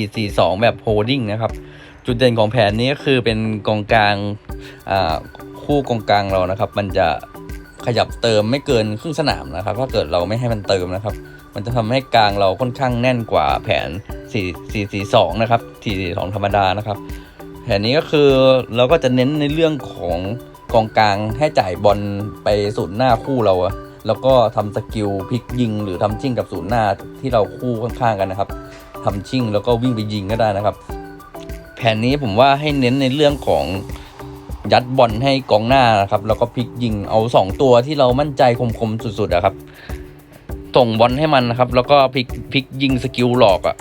442 แบบโฮดดิ้งนะครับ จุดเด่นของแผนนี้ก็คือเป็นกองกลางคู่กองกลางเรานะครับ มันจะขยับเติมไม่เกินครึ่งสนามนะครับ ถ้าเกิดเราไม่ให้มันเติมนะครับ มันจะทำให้กลางเราค่อนข้างแน่นกว่าแผน 4 442 นะครับ 442 ธรรมดานะครับ แผนนี้ก็คือเราก็จะเน้นในเรื่องของกองกลางให้จ่ายบอลไปศูนหน้าคู่เรา แล้วก็ทำสกิลพลิกยิง หรือทำชิ่งกับศูนย์หน้าที่เราคู่ข้างๆกันนะครับ ทำชิ่ง แล้วก็วิ่งไปยิงก็ได้นะครับ แผนนี้ผมว่าให้เน้นในเรื่องของยัดบอลให้กองหน้านะครับ แล้วก็พลิกยิงเอาสองตัวที่เรามั่นใจคมๆสุดๆอะครับส่งบอลให้มันนะครับ แล้วก็พลิกพลิกยิงสกิลหลอกอะ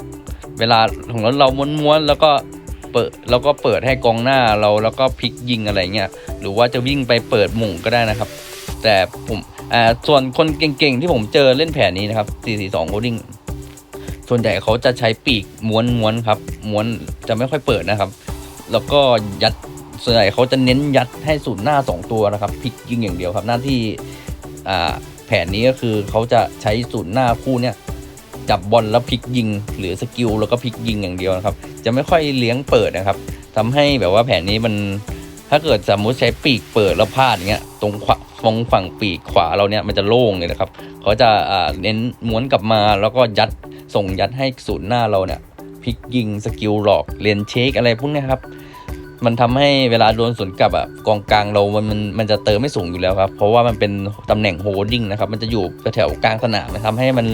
เวลาของเราเราม้วนๆแล้วก็เปิดแล้วก็เปิดให้กองหน้าเราแล้วก็พลิกยิงอะไรเงี้ยหรือว่าจะวิ่งไปเปิดหม่งก็ได้นะครับ แต่ผมอ่าส่วนคนเก่งๆที่ผมเจอเล่นแผนนี้นะครับ 442 Holding ส่วนใหญ่เขาจะใช้ปีกม้วนม้วนครับ ม้วนจะไม่ค่อยเปิดนะครับ แล้วก็ยัดส่วนใหญ่เขาจะเน้นยัดให้สูนย์หน้า 2 ตัวนะครับพลิกยิงอย่างเดียวครับ หน้าที่แผนนี้ก็คือเขาจะใช้สูนย์หน้าคู่เนี้ยจับบอลแล้วพลิกยิง หรือสกิลแล้วก็พลิกยิงอย่างเดียวนะครับ จะไม่ค่อยเลี้ยงเปิดนะครับทำให้แบบว่าแผนนี้มันถ้าเกิดสมมติใช้ปีกเปิดแล้วพลาดอย่างเงี้ยตรงขวาตรงฝั่งปีกขวาเราเนี่ยมันจะโล่งเลยนะครับเขาจะเน้นม้วนกลับมาแล้วก็ยัด ส่งยัดให้ศูนย์หน้าเราเนี่ยพลิกยิงสกิลหลอกเลียนเช็คอะไรพวกนี้ครับ มันทำให้เวลาโดนสวนกลับอะกองกลางเรามันมันมันจะเติมไม่สูงอยู่แล้วครับ เพราะว่ามันเป็นตำแหน่งโฮดดิ้งนะครับ มันจะอยู่แถวกลางสนามทำให้มัน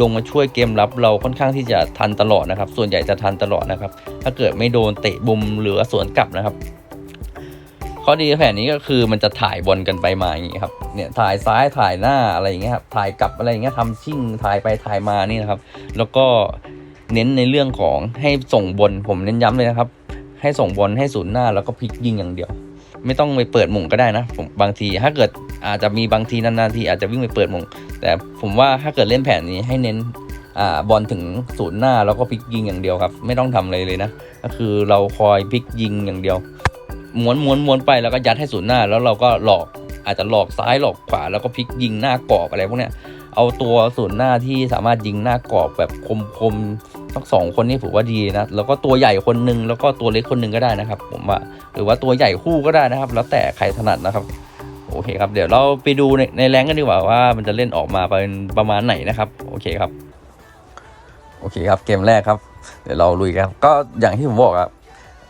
ลงมาช่วยเกมรับเราค่อนข้างที่จะทันตลอดนะครับ ส่วนใหญ่จะทันตลอดนะครับ ถ้าเกิดไม่โดนเตะบุมหรือสวนกลับนะครับ ข้อดีแผนนี้ก็คือมันจะถ่ายบอลกันไปมาอย่างนี้ครับเนี่ยถ่ายซ้ายถ่ายหน้าอะไรอย่างเงี้ยครับถ่ายกลับอะไรอย่างเงี้ยทำชิ่งถ่ายไปถ่ายมานี่นะครับ แล้วก็เน้นในเรื่องของให้ส่งบอลผมเน้นย้ำเลยนะครับ ให้ส่งบอลให้ศูนย์หน้าแล้วก็พลิกยิงอย่างเดียว ไม่ต้องไปเปิดหม่งก็ได้นะผมบางทีถ้าเกิดอาจจะมีบางทีนานๆทีอาจจะวิ่งไปเปิดหม่งแต่ผมว่าถ้าเกิดเล่นแผนนี้ให้เน้นอบอลถึงศูนย์หน้าแล้วก็พลิกยิงอย่างเดียวครับ ไม่ต้องทำอะไรเลยนะ ก็คือเราคอยพลิกยิงอย่างเดียว ม้วนม้วนม้วนไปแล้วก็ยัดให้ศูนย์หน้า แล้วเราก็หลอกอาจจะหลอกซ้ายหลอกขวา แล้วก็พลิกยิงหน้ากรอบอะไรพวกเนี้ยเอาตัวศูนย์หน้าที่สามารถยิงหน้ากรอบแบบคมๆทั้งสองคนนี่ผมว่าดีนะแล้วก็ตัวใหญ่คนหนึงแล้วก็ตัวเล็กคนหนึงก็ได้นะครับ ผมว่าหรือว่าตัวใหญ่คู่ก็ได้นะครับ แล้วแต่ใครถนัดนะครับโอเคครับเดี๋ยวเราไปดูในในแรงกันดีกว่าว่ามันจะเล่นออกมาเป็นประมาณไหนนะครับ โอเคครับ โอเคครับเกมแรกครับ เดี๋ยวเราลุยกันครับ ก็อย่างที่ผมบอกครับ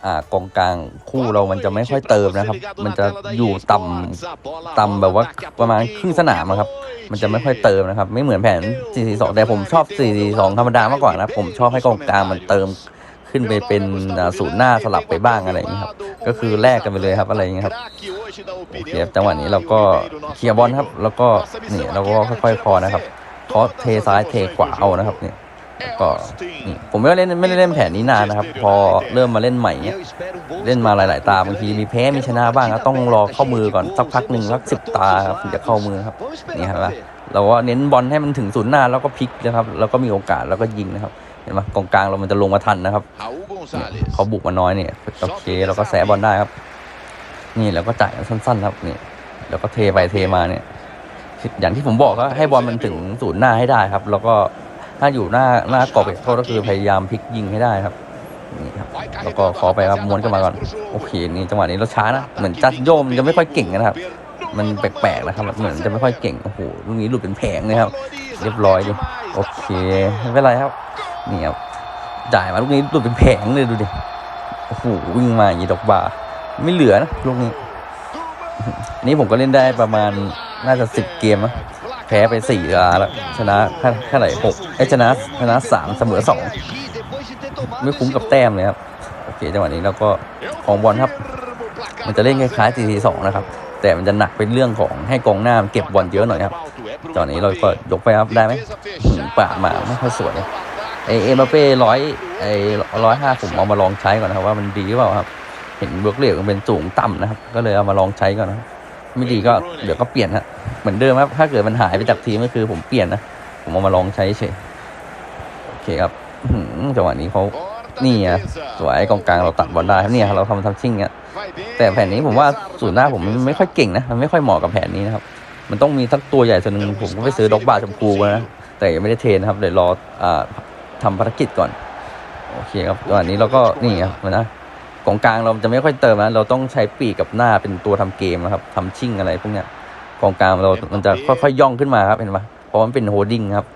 อ่ากองกลางคู่เรามันจะไม่ค่อยเติมนะครับ มันจะอยู่ต่ำต่ำแบบว่าประมาณครึ่งสนามครับ มันจะไม่ค่อยเติมนะครับ ไม่เหมือนแผน 442 แต่ผมชอบ 442 ธรรมดามากกว่านะผมชอบให้กองกลางมันเติมขึ้นไปเป็นศูนย์หน้าสลับไปบ้างอะไรอย่างนี้ครับ ก็คือแลกกันไปเลยครับอะไรอย่างนี้ครับโอเคจังหวะนี้เราก็เคลียร์บอลครับ แล้วก็นี่เราก็ค่อยๆคอนะครับเคาะเทซ้ายเทขวาเอานะครับเนี่ย ก็ผมไม่ได้เล่นไม่ได้เล่นแผนนี้นานนะครับ พอเริ่มมาเล่นใหม่เนี่ยเล่นมาหลาย ๆ ตาบางทีมีแพ้มีชนะบ้างครับต้องรอเข้ามือก่อนสักพักหนึ่งสักสิบตาครับถึงจะเข้ามือครับนี่ครับเราก็เน้นบอลให้มันถึงศูนย์หน้าแล้วก็พลิกนะครับ แล้วก็มีโอกาสแล้วก็ยิงนะครับเห็นไหมกองกลางเรามันจะลงมาทันนะครับเขาบุกมาน้อยเนี่ยโอเคเราก็แสบอลได้ครับ นี่แล้วก็จ่ายสั้น ๆ ครับนี่แล้วก็เทไปเทมาเนี่ยอย่างที่ผมบอกก็ให้บอลมันถึงศูนย์หน้าให้ได้ครับ แล้วก็ ถ้าอยู่หน้าหน้ากรอบเขตโทษก็คือพยายามพลิกยิงให้ได้ครับนี่ครับแล้วก็ขอไปครับม้วนกันมาก่อนโอเคนี่จังหวะนี้เราช้านะเหมือนจัดโยมจะไม่ค่อยเก่งนะครับ มันแปลกๆนะครับเหมือนจะไม่ค่อยเก่งโอ้โหลูกนี้หลุดเป็นแผงเลยครับ เรียบร้อยดิโอเคไม่เป็นไรครับนี่ครับจ่ายมาลูกนี้หลุดเป็นแผงเลยดูดิโอ้โหวิ่งมาอย่างนี้ดอกบาไม่เหลือนะลูกนี้นนี้ผมก็เล่นได้ประมาณน่าจะสิบเกมนะ พ้ไปสี่ลาแล้วชนะแค่ไหนหกไอ้ชนะชนะสามเสมอสองไม่คุ้มกับแต้มเลยครับ โอเคจังหวะนี้เราก็ของบอลครับ มันจะเล่นคล้ายๆ4 4 2นะครับ แต่มันจะหนักเป็นเรื่องของให้กองหน้าเก็บบอลเยอะหน่อยครับตอนนี้เราก็ยกไปครับได้ไหมหืมปามาไม่ค่อยสวยไอเอ็มบัปเป้ร้อยไอร้อยห้าผมเอามาลองใช้ก่อนนะครับว่ามันดีหรือเปล่าครับ เห็นเบิร์กเลกมันเป็นสูงต่ำนะครับ ก็เลยเอามาลองใช้ก่อนนะครับ ไม่ดีก็เดี๋ยวก็เปลี่ยนฮะเหมือนเดิมครับถ้าเกิดมันหายไปจากทีมก็คือผมเปลี่ยนนะผมเอามาลองใช้เฉยโอเคครับจังหวะนี้เขานี่อะสวยกองกลางเราตัดบอลได้ครับเนี่ยเราทำทำชิ่งเนี่ยแต่แผนนี้ผมว่าศูนหน้าผมไม่ค่อยเก่งนะมันไม่ค่อยเหมาะกับแผนนี้นะครับมันต้องมีทักตัวใหญ่ตัวหนึงผมก็ไปซื้อด็อกบาชมพูมานะแต่ยังไม่ได้เทรนนะครับเดี๋ยวรออ่าทำภารกิจก่อน โอเคครับตอนนี้เราก็นี่ครับนะ กองกลางเราจะไม่ค่อยเติมนะเราต้องใช้ปีกกับหน้าเป็นตัวทำเกมนะครับทำชิ่งอะไรพวกเนี้ยกองกลางเรา มันจะค่อยๆย่องขึ้นมาครับเห็นปะเพราะมันเป็นโฮดดิ้งครับ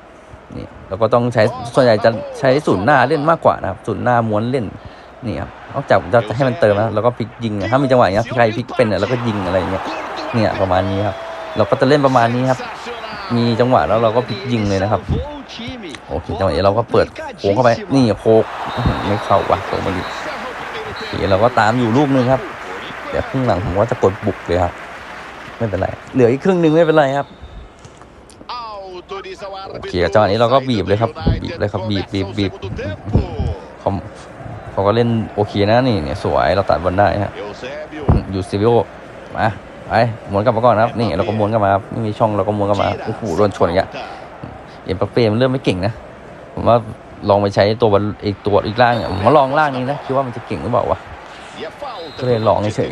นี่เราก็ต้องใช้ส่วนใหญ่จะใช้ศูนย์หน้าเล่นมากกว่านะครับศูนย์หน้าม้วนเล่นนี่ครับนอกจากจะให้มันเติมนะเราก็พลิกยิงนะถ้ามีจังหวะอย่างเงี้ยใครพลิกเป็นเนี่ยเราก็ยิงอะไรอย่างเงี้ยเนี่ยประมาณนี้ครับเราก็จะเล่นประมาณนี้ครับ มีจังหวะแล้วเราก็พลิกยิงเลยนะครับโอเคจังหวะนี้เราก็เปิดโค้งเข้าไปนี่โคกอื้อหือไม่เข้าว่ะตรงมาดิ โอเคเราก็ตามอยู่ลูกนึงครับเดี๋ยวครึ่งหลังผมว่าจะกดบุกเลยครับ ไม่เป็นไรเหลืออีกครึ่งหนึ่งไม่เป็นไรครับโอเคจัจังหวะนี้นี้เราก็บีบเลยครับบีบเลยครับบีบบีบบีบเขาเขาก็เล่นโอเคนะนี่เนี่ยสวยเราตัดบอลได้ฮะอยู่ซิวิโอมาไปหมุนกลับมาก่อนะครับ นี่เราก็หมุนกลับมาครับไม่มีช่องเราก็หมุนกลับมาโอ้โหโดนชนอย่างเงี้ยเอ็มบัปเป้มันเริ่มไม่เก่งนะผมว่า ลองไปใช้ตัวบอลอีกตัวอีกล่างเนี่ยผมาลองล่างนี้นะคิดว่ามันจะเก่งหรือเปล่าวะก็เลยลองเฉย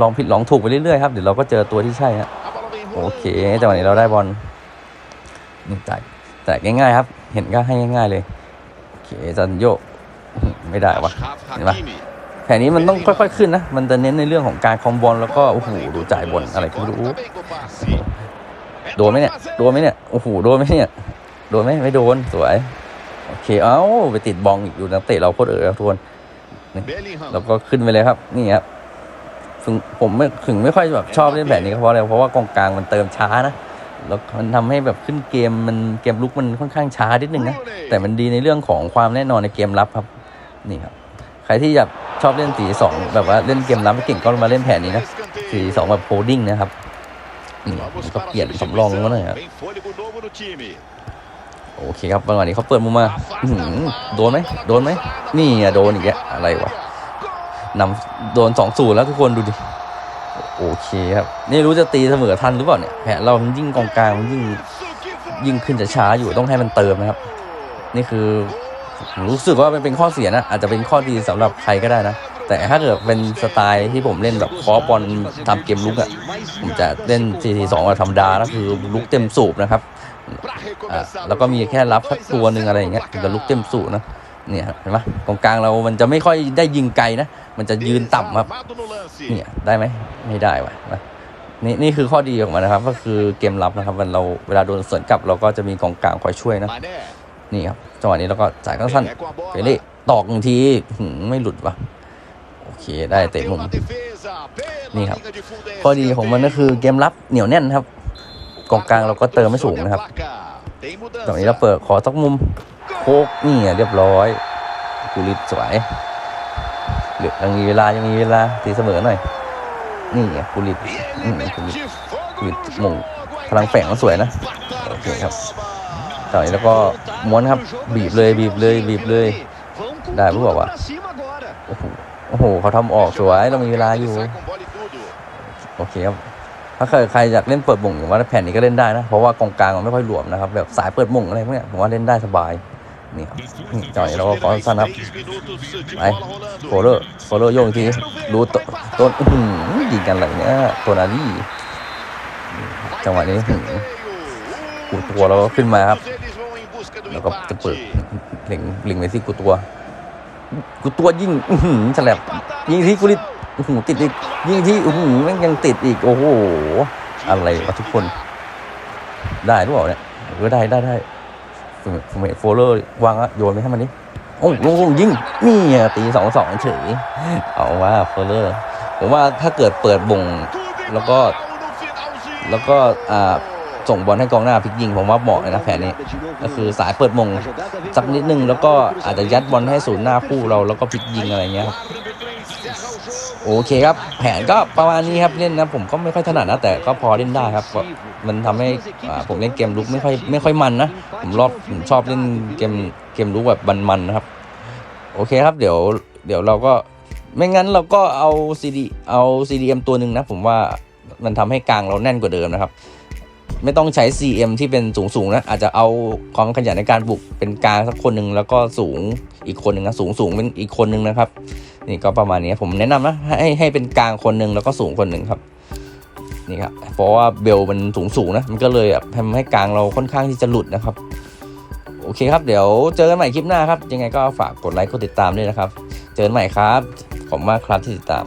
ลองผิดลองถูกไปเรื่อยๆครับเดี๋ยวเราก็เจอตัวที่ใช่ฮะโอเคจังหวะนี้เราได้บอลนี่จ่ายจ่ายง่ายๆครับ เห็นก็ให้ง่ายๆเลยโอเคจันโยกไม่ได้วะเห็นปะแผนนี้มันต้องค่อยๆขึ้นนะ มันจะเน้นในเรื่องของการคอมบอลแล้วก็โอ้โหดูจ่ายบอลอะไรก็ไม่รู้โดนไหมเนี่ย โดนไหมเนี่ย โอ้โห โดนไหมเนี่ย โดนไหมไม่โดน สวย โอเค เอ้า ไปติดบอลอีกอยู่นักเตะเราโคตรเอ๋อครับทุกคนแล้วก็ขึ้นไปเลยครับ นี่ครับถึงผมไม่ถึงไม่ค่อยแบบชอบเล่นแบบนี้ก็เพราะอะไรเพราะว่ากองกลางมันเติมช้านะแล้วมันทำให้แบบขึ้นเกมมันเกมลุกมันค่อนข้างช้านิดนึงนะแต่มันดีในเรื่องของความแน่นอนในเกมรับครับนี่ครับ ใครที่อยากชอบเล่นสีสองแบบว่าเล่นเกมรับไม่เก่งก็มาเล่นแผนนี้นะสีสองแบบโพดิ้งนะครับนี่มันก็เปลี่ยนสำรองลงมาหน่อยครับ โอเคครับจังหวะนี้เขาเปิดมุมมาโดนไหมโดนไหมนี่อะโดนอีกแล้วอะไรวะนำโดนสองศูนย์แล้วทุกคนดูดิโอเคครับนี่รู้จะตีเสมอทันหรือเปล่าเนี่ยแผนเรามันยิ่งกองกลางมันยิ่งยิ่งขึ้นจะช้าอยู่ต้องให้มันเติมนะครับ นี่คือรู้สึกว่ามันเป็นข้อเสียนะอาจจะเป็นข้อดีสำหรับใครก็ได้นะ แต่ถ้าเกิดเป็นสไตล์ที่ผมเล่นแบบคอร์บอลทำเกมลุกอะ่ะผมจะเล่น4-4-2แบบธรรมดาก็คือลุกเต็มสูบนะครับ อะแล้วก็มีแค่รับสักตัวหนึ่งอะไรอย่างเงี้ยถึงจะลุกเต็มสูนะเนี่ยเห็นไหมกองกลางเรามันจะไม่ค่อยได้ยิงไกลนะ มันจะยืนต่ำครับ เนี่ยได้ไหมไม่ได้วะนะนี่นี่คือข้อดีของมันนะครับ ก็คือเกมรับนะครับมันเราเวลาโดนสวนกลับเราก็จะมีกองกลางคอยช่วยนะ นี่ครับจังหวะนี้เราก็จ่ายสั้นๆไปเลยตอกหนึ่งทีไม่หลุดวะโอเคได้เตะมุมนี่ครับข้อดีของมันก็คือเกมรับเหนียวแน่นครับ กองกลางเราก็เติมไม่สูงนะครับตรงนี้เราเปิดขอสักมุมโคกนี่อะเรียบร้อยกุลิตสวยเหลือยังมีเวลายังมีเวลาตีเสมอหน่อย นี่อะกุลิตอืมกุลิตกุลิตหมงพลังแฝงก็สวยนะโอเคครับตอนนี้แล้วก็ม้วนครับ บีบเลยบีบเลยบีบเลย ได้หรือเปล่าโอ้โหโอ้โหเขาทำออกสวยเรามีเวลาอยู่ โอเคครับ ถ้าใครใครอยากเล่นเปิดหม่งผมว่าแผ่นนี้ก็เล่นได้นะ เพราะว่ากองกลางมันไม่ค่อยหลวมนะครับ แบบสายเปิดหม่งอะไรพวกเนี้ยผมว่าเล่นได้สบาย นี่ครับนี่จ่อยเราก็ขอสั้นครับไปโฟเลอร์โฟเลอร์โยกอีกทีรู้ตัวตัวอื้อหือยิงกันอะไรเนี่ยตัวนารี่จังหวะนี้หืกูตัวเราก็ขึ้นมาครับ แล้วก็จะเปิดเล็งเล็งไปที่กูตัว กูตัวยิงอือหือฉลับยิงที่กูริ โอ้โหติดอีกยิงที่โอ้โหแม่งยังติดอีก โอ้โห อะไรวะทุกคน ได้หรือเปล่าเนี่ยเออได้ได้ได้ผมโฟลเลอร์วางอะโยนไปให้มันนี่โอ้ลงลงยิงนี่ตีสองสองเฉยเอาว่าโฟลเลอร์ผมว่าถ้าเกิดเปิดบ่งแล้วก็ แล้วก็อ่าส่งบอลให้กองหน้าพลิกยิงผมว่าเหมาะเลยนะแผนนี้ ก็คือสายเปิดมงสักนิดนึงแล้วก็อาจจะยัดบอลให้ศูนย์หน้าคู่เราแล้วก็พลิกยิงอะไรเงี้ยครับ โอเคครับ แผนก็ประมาณนี้ครับเล่นนะผมก็ไม่ค่อยถนัดนะแต่ก็พอเล่นได้ครับมันทำให้ผมเล่นเกมลุกไม่ค่อยไม่ค่อยมันนะผมรอบผมชอบเล่นเกมเกมลุกแบบมันๆนะครับ โอเคครับเดี๋ยวเดี๋ยวเราก็ไม่งั้นเราก็เอา CD เอา CDM ตัวหนึ่งนะผมว่ามันทำให้กลางเราแน่นกว่าเดิมนะครับ ไม่ต้องใช้ CM ที่เป็นสูงสูงๆนะอาจจะเอาความขยันในการบุกเป็นกลางสักคนหนึ่งแล้วก็สูงอีกคนหนึ่งนะสูงสูงเป็นอีกคนหนึ่งนะครับ นี่ก็ประมาณนี้ผมแนะนำนะให้ให้เป็นกลางคนหนึ่งแล้วก็สูงคนหนึ่งครับนี่ครับเพราะว่าเบลมันสูงสูงนะมันก็เลยแบบทำให้กลางเราค่อนข้างที่จะหลุดนะครับ โอเคครับเดี๋ยวเจอกันใหม่คลิปหน้าครับ ยังไงก็ฝากกดไลค์กดติดตามด้วยนะครับ เจอกันใหม่ครับขอบคุณมากครับที่ติดตาม